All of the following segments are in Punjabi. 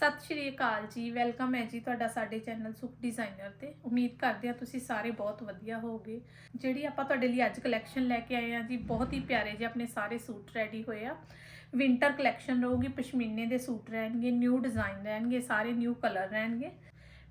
ਸਤਿ ਸ਼੍ਰੀ ਅਕਾਲ ਜੀ, ਵੈਲਕਮ ਹੈ ਜੀ ਤੁਹਾਡਾ ਸਾਡੇ ਚੈਨਲ ਸੁਖ ਡਿਜ਼ਾਈਨਰ ਤੇ। ਉਮੀਦ ਕਰਦੇ ਹਾਂ ਤੁਸੀਂ ਸਾਰੇ ਬਹੁਤ ਵਧੀਆ ਹੋਵੋਗੇ। ਜਿਹੜੀ ਆਪਾਂ ਤੁਹਾਡੇ ਲਈ ਅੱਜ ਕਲੈਕਸ਼ਨ ਲੈ ਕੇ ਆਏ ਆ ਜੀ, ਬਹੁਤ ਹੀ ਪਿਆਰੇ ਜਿਹੇ ਆਪਣੇ ਸਾਰੇ ਸੂਟ ਰੈਡੀ ਹੋਏ ਆ। ਵਿੰਟਰ ਕਲੈਕਸ਼ਨ ਰਹੂਗੀ, ਪਸ਼ਮੀਨੇ ਦੇ ਸੂਟ ਰਹਿਣਗੇ ਨਿਊ ਡਿਜ਼ਾਈਨ ਰਹਿਣਗੇ, ਸਾਰੇ ਨਿਊ ਕਲਰ ਰਹਿਣਗੇ।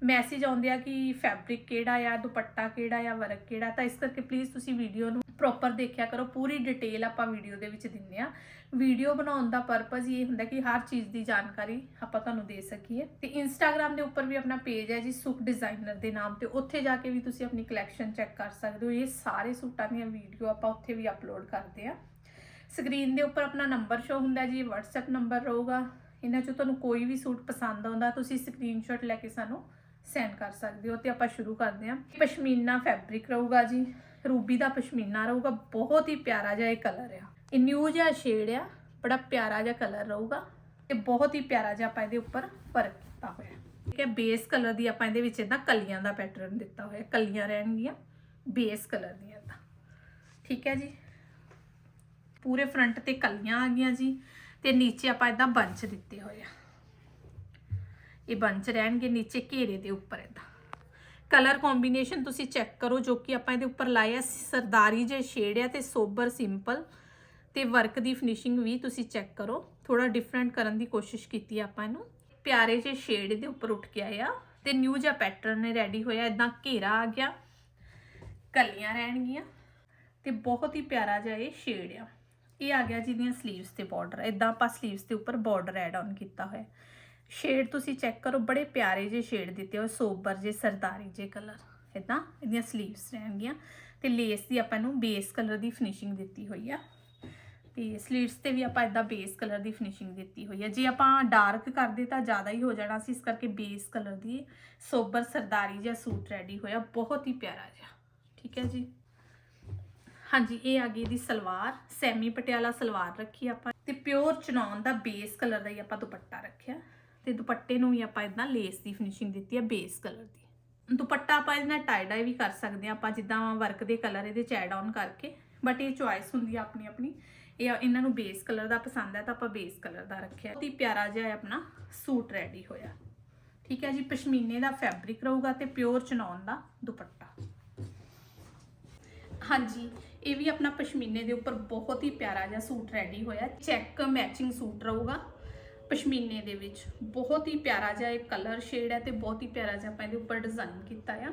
ਮੈਸੇਜ ਆਉਂਦੇ ਆ ਕਿ ਫੈਬਰਿਕ ਕਿਹੜਾ ਆ, ਦੁਪੱਟਾ ਕਿਹੜਾ ਆ, ਵਰਕ ਕਿਹੜਾ ਤਾਂ ਇਸ ਕਰਕੇ ਪਲੀਜ਼ ਤੁਸੀਂ ਵੀਡੀਓ ਨੂੰ ਪ੍ਰੋਪਰ ਦੇਖਿਆ ਕਰੋ, ਪੂਰੀ ਡਿਟੇਲ ਆਪਾਂ ਵੀਡੀਓ ਦੇ ਵਿੱਚ ਦਿੰਨੇ ਆ। ਵੀਡੀਓ ਬਣਾਉਣ ਦਾ ਪਰਪਸ ਇਹ ਹੁੰਦਾ ਕਿ ਹਰ ਚੀਜ਼ ਦੀ ਜਾਣਕਾਰੀ ਆਪਾਂ ਤੁਹਾਨੂੰ ਦੇ ਸਕੀਏ। ਤੇ ਇੰਸਟਾਗ੍ਰam ਦੇ ਉੱਪਰ ਵੀ ਆਪਣਾ ਪੇਜ ਹੈ ਜੀ ਸੁਖ ਡਿਜ਼ਾਈਨਰ ਦੇ ਨਾਮ ਤੇ। ਉੱਥੇ ਜਾ ਕੇ ਵੀ ਤੁਸੀਂ ਆਪਣੀ ਕਲੈਕਸ਼ਨ ਚੈੱਕ ਕਰ ਸਕਦੇ ਹੋ। ਇਹ ਸਾਰੇ ਸੂਟਾਂ ਦੀਆਂ ਵੀਡੀਓ ਆਪਾਂ ਉੱਥੇ ਵੀ ਅਪਲੋਡ ਕਰਦੇ ਆ। ਸਕਰੀਨ ਦੇ ਉੱਪਰ ਆਪਣਾ ਨੰਬਰ ਸ਼ੋ ਹੁੰਦਾ ਜੀ, WhatsApp ਨੰਬਰ ਰਹੂਗਾ। ਇਹਨਾਂ ਚੋਂ ਤੁਹਾਨੂੰ ਕੋਈ ਵੀ ਸੂਟ ਪਸੰਦ ਆਉਂਦਾ, ਤੁਸੀਂ ਸਕਰੀਨਸ਼ਾਟ ਲੈ ਕੇ ਸਾਨੂੰ ਸੈਂਡ ਕਰ ਸਕਦੇ ਹੋ ਤੇ ਆਪਾਂ ਸ਼ੁਰੂ ਕਰਦੇ ਹਾਂ। ਪਸ਼ਮੀਨਾ ਫੈਬਰਿਕ ਰਹੂਗਾ ਜੀ। ਰੂਬੀ ਦਾ ਪਸ਼ਮੀਨਾ ਰਹੂਗਾ, ਬਹੁਤ ਹੀ ਪਿਆਰਾ ਜਿਹਾ ਇਹ ਕਲਰ ਆ। ਇਹ ਨਿਊ ਜਿਹਾ ਸ਼ੇਡ ਆ, ਬੜਾ ਪਿਆਰਾ ਜਿਹਾ ਕਲਰ ਰਹੂਗਾ ਤੇ ਬਹੁਤ ਹੀ ਪਿਆਰਾ ਜਿਹਾ ਆਪਾਂ ਇਹਦੇ ਉੱਪਰ ਵਰਕ ਕੀਤਾ ਹੋਇਆ। ਠੀਕ ਹੈ ਬੇਸ ਕਲਰ ਦੀ ਆਪਾਂ ਇਹਦੇ ਵਿੱਚ ਇਦਾਂ ਕਲੀਆਂ ਦਾ ਪੈਟਰਨ ਦਿੱਤਾ ਹੋਇਆ, ਕਲੀਆਂ ਰਹਿਣਗੀਆਂ ਬੇਸ ਕਲਰ ਦੀਆਂ ਤਾਂ ਠੀਕ ਹੈ ਜੀ? ਪੂਰੇ ਫਰੰਟ ਤੇ ਕਲੀਆਂ ਆ ਗਈਆਂ ਜੀ ਤੇ ਨੀਚੇ ਆਪਾਂ ਇਦਾਂ ਬੰਚ ਦਿੱਤੇ ਹੋਏ ਆ। ਇਹ ਬੰਚ ਰਹਿਣਗੇ ਨੀਚੇ ਘੇਰੇ ਦੇ ਉੱਪਰ ਇਦਾਂ ਕਲਰ ਕੰਬੀਨੇਸ਼ਨ ਤੁਸੀਂ ਚੈੱਕ ਕਰੋ ਜੋ ਕਿ ਆਪਾਂ ਇਹਦੇ ਉੱਪਰ ਲਾਇਆ ਸਰਦਾਰੀ ਜੇ ਸ਼ੇਡ ਆ ਤੇ ਸੋਬਰ ਸਿੰਪਲ ਤੇ ਵਰਕ ਦੀ ਫਿਨਿਸ਼ਿੰਗ ਵੀ ਤੁਸੀਂ ਚੈੱਕ ਕਰੋ। ਥੋੜਾ ਡਿਫਰੈਂਟ ਕਰਨ ਦੀ ਕੋਸ਼ਿਸ਼ ਕੀਤੀ ਆਪਾਂ ਇਹਨੂੰ। ਪਿਆਰੇ ਜੇ ਸ਼ੇਡ ਦੇ ਉੱਪਰ ਉੱਠ ਕੇ ਆਇਆ ਤੇ ਨਿਊ ਜਿਹਾ ਪੈਟਰਨ ਨੇ ਰੈਡੀ ਹੋਇਆ ਇਦਾਂ ਘੇਰਾ ਆ ਗਿਆ, ਕਲੀਆਂ ਰਹਿਣਗੀਆਂ ਤੇ ਬਹੁਤ ਹੀ ਪਿਆਰਾ ਜਿਹਾ ਇਹ ਸ਼ੇਡ ਆ। ਇਹ ਆ ਗਿਆ ਜਿਹਦੀਆਂ ਸਲੀਵਸ ਤੇ ਬਾਰਡਰ ਇਦਾਂ ਆਪਾਂ ਸਲੀਵਸ ਦੇ ਉੱਪਰ ਬਾਰਡਰ ਐਡ ਆਨ ਕੀਤਾ ਹੋਇਆ। ਸ਼ੇਡ ਤੁਸੀਂ ਚੈੱਕ ਕਰੋ, ਬੜੇ ਪਿਆਰੇ ਜਿਹੇ ਸ਼ੇਡ ਦਿੱਤੇ ਹੋਏ, ਸੋਬਰ ਜੇ ਸਰਦਾਰੀ ਜੇ ਕਲਰ ਇਦਾਂ ਇਹਦੀਆਂ ਸਲੀਵਸ ਰਹਿਣਗੀਆਂ ਤੇ ਲੇਸ ਦੀ ਆਪਾਂ ਨੂੰ ਬੇਸ ਕਲਰ ਦੀ ਫਿਨਿਸ਼ਿੰਗ ਦਿੱਤੀ ਹੋਈ ਆ ਤੇ ਸਲੀਵਸ ਤੇ ਵੀ ਆਪਾਂ ਇਦਾਂ ਬੇਸ ਕਲਰ ਦੀ ਫਿਨਿਸ਼ਿੰਗ ਦਿੱਤੀ ਹੋਈ ਆ। ਜੇ ਆਪਾਂ ਡਾਰਕ ਕਰਦੇ ਤਾਂ ਜ਼ਿਆਦਾ ਹੀ ਹੋ ਜਾਣਾ ਸੀ, ਇਸ ਕਰਕੇ ਬੇਸ ਕਲਰ ਦੀ ਸੋਬਰ, ਸਰਦਾਰੀ ਜਿਹਾ ਸੂਟ ਰੈਡੀ ਹੋਇਆ, ਬਹੁਤ ਹੀ ਪਿਆਰਾ ਜਿਹਾ, ਠੀਕ ਹੈ ਜੀ? ਹਾਂਜੀ, ਇਹ ਆ ਗਈ ਦੀ ਸਲਵਾਰ, ਸੈਮੀ ਪਟਿਆਲਾ ਸਲਵਾਰ ਰੱਖੀ ਆਪਾਂ ਤੇ ਪਿਓਰ ਚਨੌਨ ਦਾ ਬੇਸ ਕਲਰ ਦਾ ਹੀ ਆਪਾਂ ਦੁਪੱਟਾ ਰੱਖਿਆ। ਤੇ ਦੁਪੱਟੇ ਨੂੰ ਵੀ ਆਪਾਂ ਇਦਾਂ ਲੇਸ ਦੀ ਫਿਨਿਸ਼ਿੰਗ ਦਿੱਤੀ ਹੈ ਬੇਸ ਕਲਰ ਦੀ। ਦੁਪੱਟਾ ਆਪਾਂ ਇਹਦੇ ਨਾਲ ਟਾਈ ਡਾਈ ਵੀ ਕਰ ਸਕਦੇ ਆ, ਆਪਾਂ ਜਿੱਦਾਂ ਵਰਕ ਦੇ ਕਲਰ ਇਹਦੇ ਚ ਐਡ ਆਨ ਕਰਕੇ ਬਟ ਇਹ ਚੁਆਇਸ ਹੁੰਦੀ ਆ ਆਪਣੀ ਆਪਣੀ। ਇਹ ਇਹਨਾਂ ਨੂੰ ਬੇਸ ਕਲਰ ਦਾ ਪਸੰਦ ਹੈ ਤਾਂ ਆਪਾਂ ਬੇਸ ਕਲਰ ਦਾ ਰੱਖਿਆ। ਬਹੁਤ ਹੀ ਪਿਆਰਾ ਜਿਹਾ ਆਪਣਾ ਸੂਟ ਰੈਡੀ ਹੋਇਆ। ਠੀਕ ਹੈ ਜੀ, ਪਸ਼ਮੀਨੇ ਦਾ ਫੈਬਰਿਕ ਰਹੂਗਾ ਤੇ ਪਿਓਰ ਚਨੌਨ ਦਾ ਦੁਪੱਟਾ। ਹਾਂਜੀ, ਇਹ ਵੀ ਆਪਣਾ ਪਸ਼ਮੀਨੇ ਦੇ ਉੱਪਰ ਬਹੁਤ ਹੀ ਪਿਆਰਾ ਜਿਹਾ ਸੂਟ ਰੈਡੀ ਹੋਇਆ। ਚੈੱਕ ਮੈਚਿੰਗ ਸੂਟ ਰਹੂਗਾ। ਪਸ਼ਮੀਨੇ ਦੇ ਵਿੱਚ। ਬਹੁਤ ਹੀ ਪਿਆਰਾ ਜਿਹਾ ਇਹ ਕਲਰ ਸ਼ੇਡ ਹੈ ਤੇ ਬਹੁਤ ਹੀ ਪਿਆਰਾ ਜਿਹਾ ਆਪਾਂ ਇਹਦੇ ਉੱਪਰ ਡਿਜ਼ਾਈਨ ਕੀਤਾ ਆ।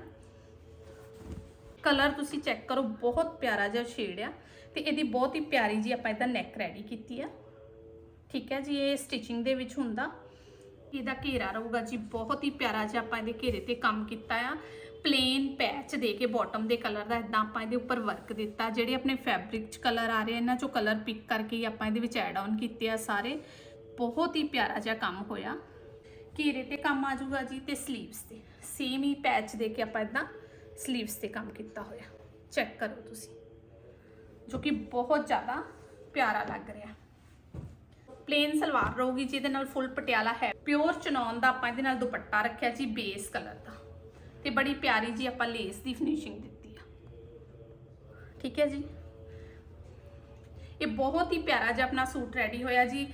ਕਲਰ ਤੁਸੀਂ ਚੈੱਕ ਕਰੋ, ਬਹੁਤ ਪਿਆਰਾ ਜਿਹਾ ਸ਼ੇਡ ਆ ਤੇ ਇਹਦੀ ਬਹੁਤ ਹੀ ਪਿਆਰੀ ਜੀ ਆਪਾਂ ਇਹਦਾ ਨੈਕ ਰੈਡੀ ਕੀਤੀ ਆ। ਠੀਕ ਹੈ ਜੀ, ਇਹ ਸਟਿਚਿੰਗ ਦੇ ਵਿੱਚ ਹੁੰਦਾ। ਇਹਦਾ ਘੇਰਾ ਰਹੂਗਾ ਜੀ, ਬਹੁਤ ਹੀ ਪਿਆਰਾ ਜਿਹਾ ਆਪਾਂ ਇਹਦੇ ਘੇਰੇ ਤੇ ਕੰਮ ਕੀਤਾ ਆ। ਪਲੇਨ ਪੈਚ ਦੇ ਕੇ ਬਾਟਮ ਦੇ ਕਲਰ ਦਾ ਇਦਾਂ ਆਪਾਂ ਇਹਦੇ ਉੱਪਰ ਵਰਕ ਦਿੱਤਾ। ਜਿਹੜੇ ਆਪਣੇ ਫੈਬਰਿਕ 'ਚ ਕਲਰ ਆ ਰਹੇ ਇਹਨਾਂ 'ਚੋਂ ਕਲਰ ਪਿਕ ਕਰਕੇ ਹੀ ਆਪਾਂ ਇਹਦੇ ਵਿੱਚ ਐਡ ਆਨ ਕੀਤੇ ਆ ਸਾਰੇ। ਬਹੁਤ ਹੀ ਪਿਆਰਾ ਜਿਹਾ ਕੰਮ ਹੋਇਆ। ਘੇਰੇ ਤੇ ਕੰਮ ਆ ਜਾਊਗਾ ਜੀ ਤੇ ਸਲੀਵਸ ਤੇ। ਸੇਮ ਹੀ ਪੈਚ ਦੇ ਕੇ ਆਪਾਂ ਇਦਾਂ ਸਲੀਵਸ ਤੇ ਕੰਮ ਕੀਤਾ ਹੋਇਆ। ਚੈੱਕ ਕਰੋ ਤੁਸੀਂ। ਜੋ ਕਿ ਬਹੁਤ ਜ਼ਿਆਦਾ ਪਿਆਰਾ ਲੱਗ ਰਿਹਾ। ਪਲੇਨ ਸਲਵਾਰ ਰਹੂਗੀ ਜਿਹਦੇ ਨਾਲ ਫੁੱਲ ਪਟਿਆਲਾ ਹੈ। ਪਿਓਰ ਚਨੌਨ ਦਾ ਆਪਾਂ ਇਹਦੇ ਨਾਲ ਦੁਪੱਟਾ ਰੱਖਿਆ ਜੀ ਬੇਸ ਕਲਰ ਦਾ। ਤੇ ਬੜੀ ਪਿਆਰੀ ਜੀ ਆਪਾਂ ਲੇਸ ਦੀ ਫਿਨਿਸ਼ਿੰਗ ਦਿੱਤੀ ਆ। ਠੀਕ ਹੈ ਜੀ? ਇਹ ਬਹੁਤ ਹੀ ਪਿਆਰਾ ਜਿਹਾ ਆਪਣਾ ਸੂਟ ਰੈਡੀ ਹੋਇਆ ਜੀ।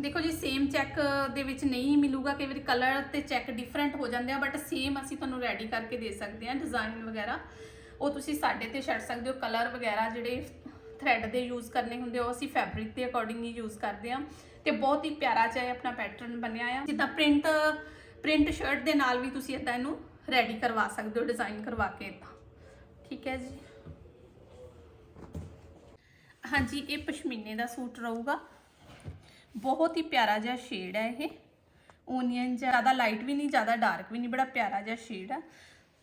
ਦੇਖੋ ਜੀ ਸੇਮ ਚੈੱਕ ਦੇ ਵਿੱਚ ਨਹੀਂ ਮਿਲੂਗਾ, ਕਈ ਵਾਰੀ ਕਲਰ ਤੇ ਚੈੱਕ ਡਿਫਰੈਂਟ ਹੋ ਜਾਂਦੇ ਆ ਬਟ ਸੇਮ ਅਸੀਂ ਤੁਹਾਨੂੰ ਰੈਡੀ ਕਰਕੇ ਦੇ ਸਕਦੇ ਹਾਂ ਡਿਜ਼ਾਈਨ ਵਗੈਰਾ। ਉਹ ਤੁਸੀਂ ਸਾਡੇ ਤੇ ਛੱਡ ਸਕਦੇ ਹੋ ਕਲਰ ਵਗੈਰਾ ਜਿਹੜੇ ਥ੍ਰੈਡ ਦੇ ਯੂਜ਼ ਕਰਨੇ ਹੁੰਦੇ ਉਹ ਅਸੀਂ ਫੈਬਰਿਕ ਦੇ ਅਕੋਰਡਿੰਗ ਹੀ ਯੂਜ਼ ਕਰਦੇ ਆ। ਤੇ ਬਹੁਤ ਹੀ ਪਿਆਰਾ ਜਿਹਾ ਆਪਣਾ ਪੈਟਰਨ ਬਣਿਆ ਆ। ਜਿੱਦਾਂ ਪ੍ਰਿੰਟ ਪ੍ਰਿੰਟ ਸ਼ਰਟ ਦੇ ਨਾਲ ਵੀ ਤੁਸੀਂ ਇਦਾਂ ਇਹਨੂੰ ਰੈਡੀ ਕਰਵਾ ਸਕਦੇ ਹੋ ਡਿਜ਼ਾਈਨ ਕਰਵਾ ਕੇ ਇਦਾਂ ਠੀਕ ਹੈ ਜੀ? ਹਾਂਜੀ, ਇਹ ਪਸ਼ਮੀਨੇ ਦਾ ਸੂਟ ਰਹੂਗਾ। ਬਹੁਤ ਹੀ ਪਿਆਰਾ ਜਿਹਾ ਸ਼ੇਡ ਹੈ ਇਹ। ਓਨੀਅਨ ਜ਼ਿਆਦਾ ਲਾਈਟ ਵੀ ਨਹੀਂ, ਜ਼ਿਆਦਾ ਡਾਰਕ ਵੀ ਨਹੀਂ, ਬੜਾ ਪਿਆਰਾ ਜਿਹਾ ਸ਼ੇਡ ਆ।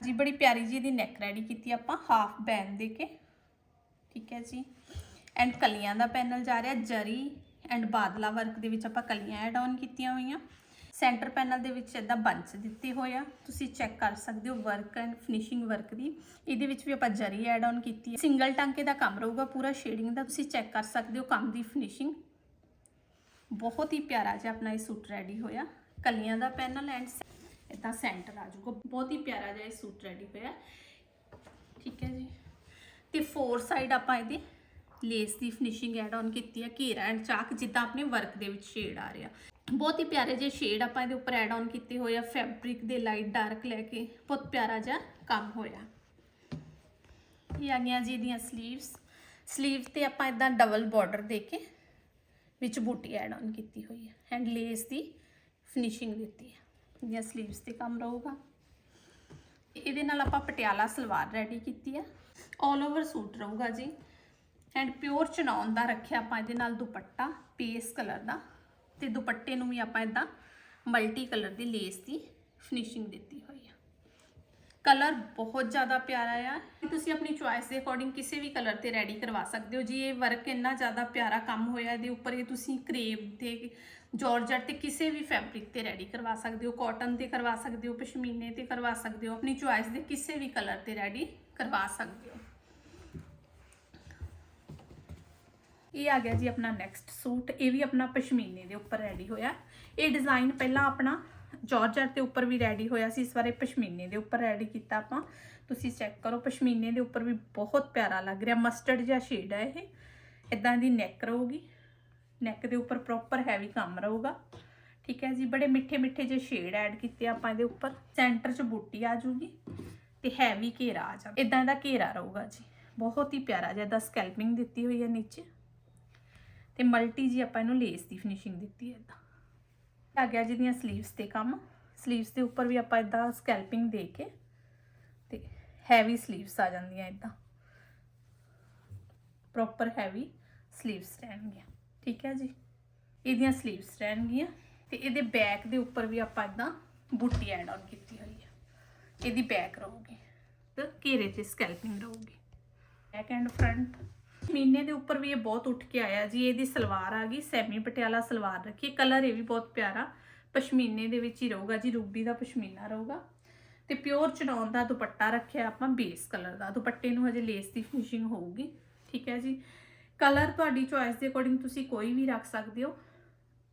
ਜੀ, ਬੜੀ ਪਿਆਰੀ ਜੀ ਇਹਦੀ ਨੈਕ ਰੈਡੀ ਕੀਤੀ ਆਪਾਂ ਹਾਫ ਬੈਨ ਦੇ ਕੇ। ਠੀਕ ਹੈ ਜੀ। ਐਂਡ ਕਲੀਆਂ ਦਾ ਪੈਨਲ ਜਾ ਰਿਹਾ, ਜਰੀ ਐਂਡ ਬਾਦਲਾ ਵਰਕ ਦੇ ਵਿੱਚ ਆਪਾਂ ਕਲੀਆਂ ਐਡ ਆਨ ਕੀਤੀਆਂ ਹੋਈਆਂ। ਸੈਂਟਰ ਪੈਨਲ ਦੇ ਵਿੱਚ ਇਦਾਂ ਬੰਚ ਦਿੱਤੇ ਹੋਏ ਆ। ਤੁਸੀਂ ਚੈੱਕ ਕਰ ਸਕਦੇ ਹੋ ਵਰਕ ਐਂਡ ਫਿਨਿਸ਼ਿੰਗ ਵਰਕ ਦੀ। ਇਹਦੇ ਵਿੱਚ ਵੀ ਆਪਾਂ ਜਰੀ ਐਡ ਆਨ ਕੀਤੀ ਹੈ। ਸਿੰਗਲ ਟਾਂਕੇ ਦਾ ਕੰਮ ਰਹੂਗਾ ਪੂਰਾ ਸ਼ੇਡਿੰਗ ਦਾ, ਤੁਸੀਂ ਚੈੱਕ ਕਰ ਸਕਦੇ ਹੋ ਕੰਮ ਦੀ ਫਿਨਿਸ਼ਿੰਗ ਬਹੁਤ ਹੀ ਪਿਆਰਾ ਜਿਹਾ ਆਪਣਾ ਇਹ ਸੂਟ ਰੈਡੀ ਹੋਇਆ। ਕਲੀਆਂ ਦਾ ਪੈਨਲ ਐਂਡ ਇਦਾਂ ਸੈਂਟਰ ਆ ਜਾਊਗਾ। ਬਹੁਤ ਹੀ ਪਿਆਰਾ ਜਿਹਾ ਇਹ ਸੂਟ ਰੈਡੀ ਹੋਇਆ। ਠੀਕ ਹੈ ਜੀ। ਤੇ ਫੋਰ ਸਾਈਡ ਆਪਾਂ ਇਹਦੇ ਲੇਸ ਦੀ ਫਿਨਿਸ਼ਿੰਗ ਐਡ ਆਨ ਕੀਤੀ ਹੈ ਘੇਰਾ ਐਂਡ ਚਾਕ, ਜਿੱਦਾਂ ਆਪਣੇ ਵਰਕ ਦੇ ਵਿੱਚ ਸ਼ੇਡ ਆ ਰਿਹਾ। ਬਹੁਤ ਹੀ ਪਿਆਰੇ ਜਿਹੇ ਸ਼ੇਡ ਆਪਾਂ ਇਹਦੇ ਉੱਪਰ ਐਡ ਆਨ ਕੀਤੇ ਹੋਏ ਆ। ਫੈਬਰਿਕ ਦੇ ਲਾਈਟ ਡਾਰਕ ਲੈ ਕੇ ਬਹੁਤ ਪਿਆਰਾ ਜਿਹਾ ਕੰਮ ਹੋਇਆ। ਇਹ ਆ ਗਈਆਂ ਜੀ ਇਹਦੀਆਂ ਸਲੀਵਸ ਸਲੀਵ ਤੇ ਆਪਾਂ ਇਦਾਂ ਡਬਲ ਬਾਰਡਰ ਦੇ ਕੇ ਵਿੱਚ ਬੂਟੀ ਐਡ ਆਨ ਕੀਤੀ ਹੋਈ ਹੈ। ਐਂਡ ਲੇਸ ਦੀ ਫਿਨਿਸ਼ਿੰਗ ਦਿੱਤੀ ਹੈ। ਜਾਂ ਸਲੀਵਸ ਤੇ ਕੰਮ ਰਹੂਗਾ। ਇਹਦੇ ਨਾਲ ਆਪਾਂ ਪਟਿਆਲਾ ਸਲਵਾਰ ਰੈਡੀ ਕੀਤੀ ਹੈ। 올 ਓਵਰ ਸੂਟ ਰਹੂਗਾ ਜੀ। ਐਂਡ ਪਿਓਰ ਚਨੌਨ ਦਾ ਰੱਖਿਆ ਆਪਾਂ ਇਹਦੇ ਨਾਲ ਦੁਪੱਟਾ ਪੇਸ ਕਲਰ ਦਾ। ਤੇ ਦੁਪੱਟੇ ਨੂੰ ਵੀ ਆਪਾਂ ਇਦਾਂ ਮਲਟੀ ਕਲਰ ਦੀ ਲੇਸ ਦੀ ਫਿਨਿਸ਼ਿੰਗ ਦਿੱਤੀ ਹੋਈ ਕਲਰ ਬਹੁਤ ਜ਼ਿਆਦਾ ਪਿਆਰਾ ਆ। ਤੁਸੀਂ ਆਪਣੀ ਚੁਆਇਸ ਦੇ ਅਕੋਰਡਿੰਗ ਕਿਸੇ ਵੀ ਕਲਰ ਤੇ ਰੈਡੀ ਕਰਵਾ ਸਕਦੇ ਹੋ। ਜੀ ਇਹ ਵਰਕ ਇੰਨਾ ਜ਼ਿਆਦਾ ਪਿਆਰਾ ਕੰਮ ਹੋਇਆ, ਇਹਦੇ ਉੱਪਰ ਇਹ ਤੁਸੀਂ ਕਰੇਬ ਤੇ ਜਾਰਜਟ ਤੇ ਕਿਸੇ ਵੀ ਫੈਬਰਿਕ ਤੇ ਰੈਡੀ ਕਰਵਾ ਸਕਦੇ ਹੋ। ਕਾਟਨ ਤੇ ਕਰਵਾ ਸਕਦੇ ਹੋ, ਪਸ਼ਮੀਨੇ ਤੇ ਕਰਵਾ ਸਕਦੇ ਹੋ। ਆਪਣੀ ਚੁਆਇਸ ਦੇ ਕਿਸੇ ਵੀ ਕਲਰ ਤੇ ਰੈਡੀ ਕਰਵਾ ਸਕਦੇ ਹੋ। ਇਹ ਆ ਗਿਆ ਜੀ ਆਪਣਾ ਨੈਕਸਟ ਸੂਟ। ਇਹ ਵੀ ਆਪਣਾ ਪਸ਼ਮੀਨੇ ਦੇ ਉੱਪਰ ਰੈਡੀ ਹੋਇਆ। ਇਹ ਡਿਜ਼ਾਈਨ ਪਹਿਲਾਂ ਆਪਣਾ ਜਾਰਜਟ ਦੇ ਉੱਪਰ ਵੀ ਰੈਡੀ ਹੋਇਆ ਸੀ, ਇਸ ਵਾਰੇ ਪਸ਼ਮੀਨੇ ਦੇ ਉੱਪਰ ਰੈਡੀ ਕੀਤਾ ਆਪਾਂ। ਤੁਸੀਂ ਚੈੱਕ ਕਰੋ, ਪਸ਼ਮੀਨੇ ਦੇ ਉੱਪਰ ਵੀ ਬਹੁਤ ਪਿਆਰਾ ਲੱਗ ਰਿਹਾ ਮਸਟਰਡ ਜਿਹਾ ਸ਼ੇਡ ਹੈ ਇਹ। ਇਦਾਂ ਦੀ ਨੈਕ ਰਹੂਗੀ। ਨੈਕ ਦੇ ਉੱਪਰ ਪ੍ਰੋਪਰ ਹੈਵੀ ਕੰਮ ਰਹੂਗਾ। ਠੀਕ ਹੈ ਜੀ, ਬੜੇ ਮਿੱਠੇ ਮਿੱਠੇ ਜਿਹੇ ਸ਼ੇਡ ਐਡ ਕੀਤੇ ਆਪਾਂ ਇਹਦੇ ਉੱਪਰ। ਸੈਂਟਰ 'ਚ ਬੂਟੀ ਆ ਜੂਗੀ ਤੇ ਹੈਵੀ ਘੇਰਾ ਆ ਜਾ ਇਦਾਂ ਦਾ ਘੇਰਾ ਰਹੂਗਾ ਜੀ। ਬਹੁਤ ਹੀ ਪਿਆਰਾ ਜਿਹਾ ਦਾ ਸਕੈਲਪਿੰਗ ਦਿੱਤੀ ਹੋਈ ਹੈ ਨੀਚੇ। ਤੇ ਮਲਟੀ ਜੀ ਆਪਾਂ ਇਹਨੂੰ ਲੇਸ ਦੀ ਫਿਨਿਸ਼ਿੰਗ ਦਿੱਤੀ ਹੈ ਇਦਾਂ ਆ ਗਿਆ ਜਿਹਦੀਆਂ ਸਲੀਵਸ ਤੇ ਕੰਮ। ਸਲੀਵਸ ਦੇ ਉੱਪਰ ਵੀ ਆਪਾਂ ਇਦਾਂ ਸਕੈਲਪਿੰਗ ਦੇ ਕੇ ਤੇ ਹੈਵੀ ਸਲੀਵਸ ਆ ਜਾਂਦੀਆਂ ਇਦਾਂ ਪ੍ਰੋਪਰ ਹੈਵੀ ਸਲੀਵਸ ਰਹਿਣਗੀਆਂ। ਠੀਕ ਹੈ ਜੀ? ਇਹਦੀਆਂ ਸਲੀਵਸ ਰਹਿਣਗੀਆਂ ਤੇ ਇਹਦੇ ਬੈਕ ਦੇ ਉੱਪਰ ਵੀ ਆਪਾਂ ਇਦਾਂ ਬੂਟੀ ਐਡ ਆਨ ਕੀਤੀ ਹੋਈ ਹੈ। ਇਹਦੀ ਬੈਕ ਰਹੂਗੀ ਤੇ ਘੇਰੇ ਤੇ ਸਕੈਲਪਿੰਗ ਰਹੂਗੀ। ਬੈਕ ਐਂਡ ਫਰੰਟ ਮੀਨੇ ਦੇ ਉੱਪਰ ਵੀ ਇਹ ਬਹੁਤ ਉੱਠ ਕੇ ਆਇਆ ਜੀ। ਇਹਦੀ ਸਲਵਾਰ ਆ ਗਈ, ਸੈਮੀ ਪਟਿਆਲਾ ਸਲਵਾਰ ਰੱਖੀ। ਕਲਰ ਇਹ ਵੀ ਬਹੁਤ ਪਿਆਰਾ। ਪਸ਼ਮੀਨੇ ਦੇ ਵਿੱਚ ਹੀ ਰਹੂਗਾ ਜੀ, ਰੂਬੀ ਦਾ ਪਸ਼ਮੀਨਾ ਰਹੂਗਾ। ਤੇ ਪਿਓਰ ਚਨੌਨ ਦਾ ਦੁਪੱਟਾ ਰੱਖਿਆ ਆਪਾਂ, ਬੇਸ ਕਲਰ ਦਾ। ਦੁਪੱਟੇ ਨੂੰ ਹਜੇ ਲੇਸ ਦੀ ਫਿਨਿਸ਼ਿੰਗ ਹੋਊਗੀ। ਠੀਕ ਹੈ ਜੀ। ਕਲਰ ਤੁਹਾਡੀ ਚੋਇਸ ਦੇ ਅਕੋਰਡਿੰਗ ਤੁਸੀਂ ਕੋਈ ਵੀ ਰੱਖ ਸਕਦੇ ਹੋ।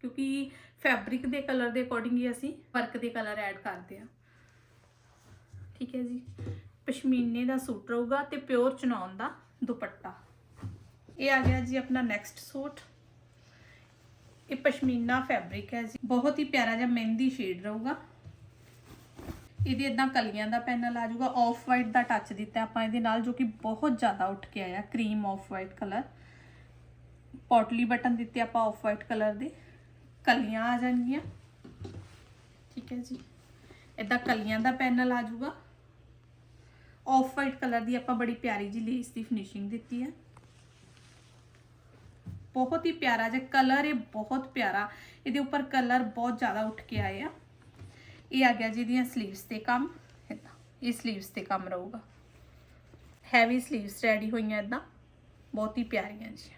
ਕਿਉਂਕਿ ਫੈਬਰਿਕ ਦੇ ਕਲਰ ਦੇ ਅਕੋਰਡਿੰਗ ਹੀ ਅਸੀਂ ਵਰਕ ਦੇ ਕਲਰ ਐਡ ਕਰਦੇ ਆ ਠੀਕ ਹੈ ਜੀ। ਪਸ਼ਮੀਨੇ ਦਾ ਸੂਟ ਰਹੂਗਾ ਤੇ ਪਿਓਰ ਚਨੌਨ ਦਾ ਦੁਪੱਟਾ। ਇਹ ਆ ਗਿਆ ਜੀ ਆਪਣਾ ਨੈਕਸਟ ਸੂਟ। ਇਹ ਪਸ਼ਮੀਨਾ ਫੈਬਰਿਕ ਹੈ ਜੀ। ਬਹੁਤ ਹੀ ਪਿਆਰਾ ਜਿਹਾ ਮਹਿੰਦੀ ਸ਼ੇਡ ਰਹੂਗਾ। ਇਹਦੇ ਇਦਾਂ ਕਲੀਆਂ ਦਾ ਪੈਨਲ ਆ ਜਾਊਗਾ। ਆਫ ਵਾਈਟ ਦਾ ਟੱਚ ਦਿੱਤਾ ਆਪਾਂ ਇਹਦੇ ਨਾਲ, ਜੋ ਕਿ ਬਹੁਤ ਜ਼ਿਆਦਾ ਉੱਠ ਕੇ ਆਇਆ। ਕਰੀਮ ਆਫ ਵਾਈਟ ਕਲਰ ਪੋਟਲੀ ਬਟਨ ਦਿੱਤੇ ਆਪਾਂ ਆਫ ਵਾਈਟ ਕਲਰ ਦੇ। ਕਲੀਆਂ ਆ ਜਾਣਗੀਆਂ। ਠੀਕ ਹੈ ਜੀ। ਇਦਾਂ ਕਲੀਆਂ ਦਾ ਪੈਨਲ ਆ ਜਾਊਗਾ। ਆਫ ਵਾਈਟ ਕਲਰ ਦੀ ਆਪਾਂ ਬੜੀ ਪਿਆਰੀ ਜੀ ਲੇਸ ਦੀ ਫਿਨਿਸ਼ਿੰਗ ਦਿੱਤੀ ਹੈ। ਬਹੁਤ ਹੀ ਪਿਆਰਾ ਜਿਹਾ ਕਲਰ ਇਹ ਬਹੁਤ ਪਿਆਰਾ। ਇਹਦੇ ਉੱਪਰ ਕਲਰ ਬਹੁਤ ਜ਼ਿਆਦਾ ਉੱਠ ਕੇ ਆਏ ਆ। ਇਹ ਆ ਗਿਆ ਜੀ ਇਹਦੀਆਂ ਸਲੀਵਸ ਤੇ ਕੰਮ। ਇਦਾਂ, ਇਹ ਸਲੀਵਸ ਤੇ ਕੰਮ ਰਹੂਗਾ। ਹੈਵੀ ਸਲੀਵਸ ਰੈਡੀ ਹੋਈਆਂ ਇਦਾਂ। ਬਹੁਤ ਹੀ ਪਿਆਰੀਆਂ ਜੀ।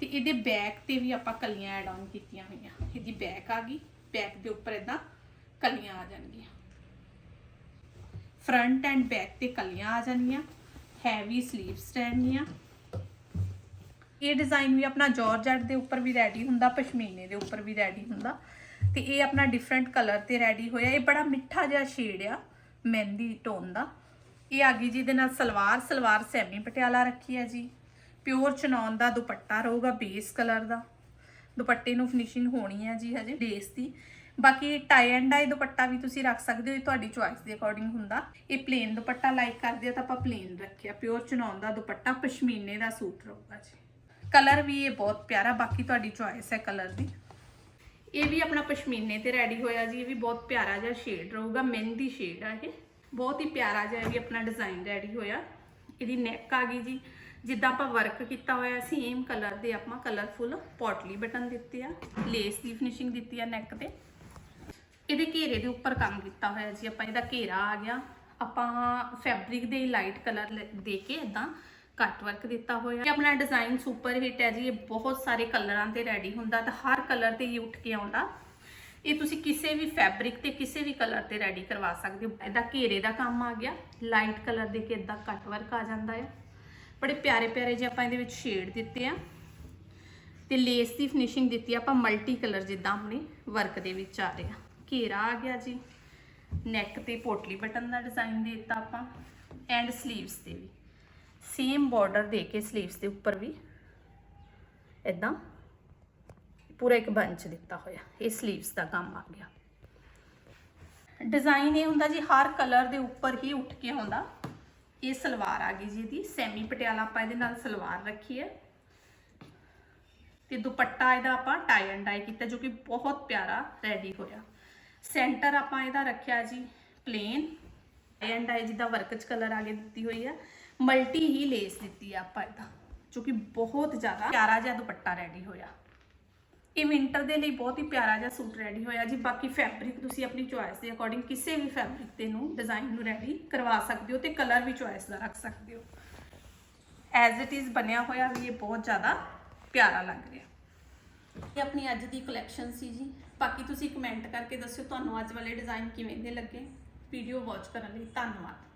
ਤੇ ਇਹਦੇ ਬੈਕ ਤੇ ਵੀ ਆਪਾਂ ਕਲੀਆਂ ਐਡ ਆਨ ਕੀਤੀਆਂ ਹੋਈਆਂ। ਇਹਦੀ ਬੈਕ ਆ ਗਈ। ਬੈਕ ਦੇ ਉੱਪਰ ਇਦਾਂ ਕਲੀਆਂ ਆ ਜਾਣਗੀਆਂ। ਫਰੰਟ ਐਂਡ ਬੈਕ ਤੇ ਕਲੀਆਂ ਆ ਜਾਣਗੀਆਂ। ਹੈਵੀ ਸਲੀਵਸ ਰਹਿਣਗੀਆਂ। ਇਹ ਡਿਜ਼ਾਈਨ ਵੀ ਆਪਣਾ ਜਾਰਜਟ ਦੇ ਉੱਪਰ ਵੀ ਰੈਡੀ ਹੁੰਦਾ, ਪਸ਼ਮੀਨੇ ਦੇ ਉੱਪਰ ਵੀ ਰੈਡੀ ਹੁੰਦਾ ਤੇ ਇਹ ਆਪਣਾ ਡਿਫਰੈਂਟ ਕਲਰ ਤੇ ਰੈਡੀ ਹੋਇਆ। ਇਹ ਬੜਾ ਮਿੱਠਾ ਜਿਹਾ ਸ਼ੇਡ ਆ, ਮਹਿੰਦੀ ਟੋਨ ਦਾ। ਇਹ ਆ ਗਈ ਜੀ ਦੇ ਨਾਲ ਸਲਵਾਰ ਸਲਵਾਰ ਸੈਮੀ ਪਟਿਆਲਾ ਰੱਖੀ ਹੈ ਜੀ। ਪਿਓਰ ਚਨੌਨ ਦਾ ਦੁਪੱਟਾ ਰਹੂਗਾ ਬੇਸ ਕਲਰ ਦਾ। ਦੁਪੱਟੇ ਨੂੰ ਫਿਨਿਸ਼ਿੰਗ ਹੋਣੀ ਹੈ ਜੀ ਹਜੇ ਬੇਸ ਦੀ। ਬਾਕੀ ਟਾਈ ਐਂਡ ਡਾਈ ਦੁਪੱਟਾ ਵੀ ਤੁਸੀਂ ਰੱਖ ਸਕਦੇ ਹੋ, ਇਹ ਤੁਹਾਡੀ ਚੁਆਇਸ ਦੇ ਅਕੋਰਡਿੰਗ ਹੁੰਦਾ। ਇਹ ਪਲੇਨ ਦੁਪੱਟਾ ਲਾਈਕ ਕਰਦੇ ਆ ਤਾਂ ਆਪਾਂ ਪਲੇਨ ਰੱਖਿਆ। ਪਿਓਰ ਚਨੌਨ ਦਾ ਦੁਪੱਟਾ, ਪਸ਼ਮੀਨੇ ਦਾ ਸੂਟ ਰਹੂਗਾ ਜੀ। ਕਲਰ ਵੀ ਇਹ ਬਹੁਤ ਪਿਆਰਾ, ਬਾਕੀ ਤੁਹਾਡੀ ਚੁਆਇਸ ਹੈ ਕਲਰ ਦੀ। ਇਹ ਵੀ ਆਪਣਾ ਪਸ਼ਮੀਨੇ ਤੇ ਰੈਡੀ ਹੋਇਆ ਜੀ, ਇਹ ਵੀ ਬਹੁਤ ਪਿਆਰਾ ਜਿਹਾ ਸ਼ੇਡ ਰਹੂਗਾ, ਮਹਿੰਦੀ ਸ਼ੇਡ ਆ ਇਹ। ਬਹੁਤ ਹੀ ਪਿਆਰਾ ਜਿਹਾ ਇਹ ਵੀ ਆਪਣਾ ਡਿਜ਼ਾਈਨ ਰੈਡੀ ਹੋਇਆ। ਇਹਦੀ ਨੈਕ ਆ ਗਈ ਜੀ, ਜਿੱਦਾਂ ਆਪਾਂ ਵਰਕ ਕੀਤਾ ਹੋਇਆ ਸੇਮ ਕਲਰ ਦੇ ਆਪਾਂ ਕਲਰਫੁਲ ਪੋਟਲੀ ਬਟਨ ਦਿੱਤੇ ਆ ਲੇਸ ਦੀ ਫਿਨਿਸ਼ਿੰਗ ਦਿੱਤੀ ਆ ਨੈਕ ਤੇ। ਇਹਦੇ ਘੇਰੇ ਦੇ ਉੱਪਰ ਕੰਮ ਕੀਤਾ ਹੋਇਆ ਜੀ, ਆਪਾਂ ਇਹਦਾ ਘੇਰਾ ਆ ਗਿਆ। ਆਪਾਂ ਫੈਬਰਿਕ ਦੇ ਲਾਈਟ ਕਲਰ ਦੇ ਕੇ ਇਦਾਂ ਕੱਟ ਵਰਕ ਦਿੱਤਾ ਹੋਇਆ। ਇਹ ਆਪਣਾ ਡਿਜ਼ਾਈਨ ਸੁਪਰ ਹਿੱਟ ਹੈ ਜੀ, ਇਹ ਬਹੁਤ ਸਾਰੇ ਕਲਰਾਂ ਤੇ ਰੈਡੀ ਹੁੰਦਾ ਤਾਂ ਹਰ ਕਲਰ ਤੇ ਹੀ ਉੱਠ ਕੇ ਆਉਂਦਾ। ਇਹ ਤੁਸੀਂ ਕਿਸੇ ਵੀ ਫੈਬਰਿਕ ਤੇ ਕਿਸੇ ਵੀ ਕਲਰ ਤੇ ਰੈਡੀ ਕਰਵਾ ਸਕਦੇ ਹੋ। ਇਹਦਾ ਘੇਰੇ ਦਾ ਕੰਮ ਆ ਗਿਆ। ਲਾਈਟ ਕਲਰ ਦੇ ਕੇ ਇਦਾਂ ਕੱਟ ਵਰਕ ਆ ਜਾਂਦਾ ਹੈ ਬੜੇ ਪਿਆਰੇ ਪਿਆਰੇ ਜੇ ਆਪਾਂ ਇਹਦੇ ਵਿੱਚ ਸ਼ੇਡ ਦਿੱਤੇ ਆ। ਤੇ ਲੇਸ ਦੀ ਫਿਨਿਸ਼ਿੰਗ ਦਿੱਤੀ ਆਪਾਂ ਮਲਟੀ ਕਲਰ ਜਿੱਦਾਂ ਆਪਣੇ ਵਰਕ ਦੇ ਵਿੱਚ ਆ ਰਿਹਾ। ਘੇਰਾ ਆ ਗਿਆ ਜੀ। ਨੈਕ ਤੇ ਪੋਟਲੀ ਬਟਨ ਦਾ ਡਿਜ਼ਾਈਨ ਦੇ ਦਿੱਤਾ ਆਪਾਂ। ਐਂਡ ਸਲੀਵਸ ਤੇ ਵੀ। ਸੇਮ ਬਾਰਡਰ ਦੇ ਕੇ ਸਲੀਵਸ ਦੇ ਉੱਪਰ ਵੀ ਇਦਾਂ ਪੂਰਾ ਇੱਕ ਬੰਚ ਦਿੱਤਾ ਹੋਇਆ। ਇਹ ਸਲੀਵਸ ਦਾ ਕੰਮ ਆ ਗਿਆ। ਡਿਜ਼ਾਈਨ ਇਹ ਹੁੰਦਾ ਜੀ, ਹਰ ਕਲਰ ਦੇ ਉੱਪਰ ਹੀ ਉੱਠ ਕੇ ਆਉਂਦਾ ਇਹ ਸਲਵਾਰ ਆ ਗਈ ਜੀ ਇਹਦੀ ਸੈਮੀ ਪਟਿਆਲਾ ਆਪਾਂ ਇਹਦੇ ਨਾਲ ਸਲਵਾਰ ਰੱਖੀ ਹੈ। ਤੇ ਦੁਪੱਟਾ ਇਹਦਾ ਆਪਾਂ ਟਾਈ ਐਂਡ ਡਾਈ ਕੀਤਾ, ਜੋ ਕਿ ਬਹੁਤ ਪਿਆਰਾ ਰੈਡੀ ਹੋਇਆ। ਸੈਂਟਰ ਆਪਾਂ ਇਹਦਾ ਰੱਖਿਆ ਜੀ ਪਲੇਨ ਟਾਈ ਐਂਡ ਡਾਈ ਜਿਹਦਾ ਵਰਕ ਚ ਕਲਰ ਆ ਕੇ ਦਿੱਤੀ ਹੋਈ ਹੈ। ਮਲਟੀ ਹੀ ਲੇਸ ਦਿੱਤੀ ਆ ਆਪਾਂ ਇਹਦਾ, ਜੋ ਕਿ ਬਹੁਤ ਜ਼ਿਆਦਾ ਪਿਆਰਾ ਜਿਹਾ ਦੁਪੱਟਾ ਰੈਡੀ ਹੋਇਆ। ਇਹ ਵਿੰਟਰ ਦੇ ਲਈ ਬਹੁਤ ਹੀ ਪਿਆਰਾ ਜਿਹਾ ਸੂਟ ਰੈਡੀ ਹੋਇਆ ਜੀ, ਬਾਕੀ ਫੈਬਰਿਕ ਤੁਸੀਂ ਆਪਣੀ ਚੁਆਇਸ ਦੇ ਅਕੋਰਡਿੰਗ ਕਿਸੇ ਵੀ ਫੈਬਰਿਕ ਤੇ ਨੂੰ ਡਿਜ਼ਾਈਨ ਨੂੰ ਰੈਡੀ ਕਰਵਾ ਸਕਦੇ ਹੋ ਤੇ ਕਲਰ ਵੀ ਚੁਆਇਸ ਦਾ ਰੱਖ ਸਕਦੇ ਹੋ। ਐਜ਼ ਇਟ ਇਜ਼ ਬਣਿਆ ਹੋਇਆ ਵੀ ਇਹ ਬਹੁਤ ਜ਼ਿਆਦਾ ਪਿਆਰਾ ਲੱਗ ਰਿਹਾ। ਇਹ ਆਪਣੀ ਅੱਜ ਦੀ ਕਲੈਕਸ਼ਨ ਸੀ ਜੀ। ਬਾਕੀ ਤੁਸੀਂ ਕਮੈਂਟ ਕਰਕੇ ਦੱਸਿਓ ਤੁਹਾਨੂੰ ਅੱਜ ਵਾਲੇ ਡਿਜ਼ਾਈਨ ਕਿਵੇਂ ਦੇ ਲੱਗੇ। ਵੀਡੀਓ ਵਾਚ ਕਰਨ ਲਈ ਧੰਨਵਾਦ।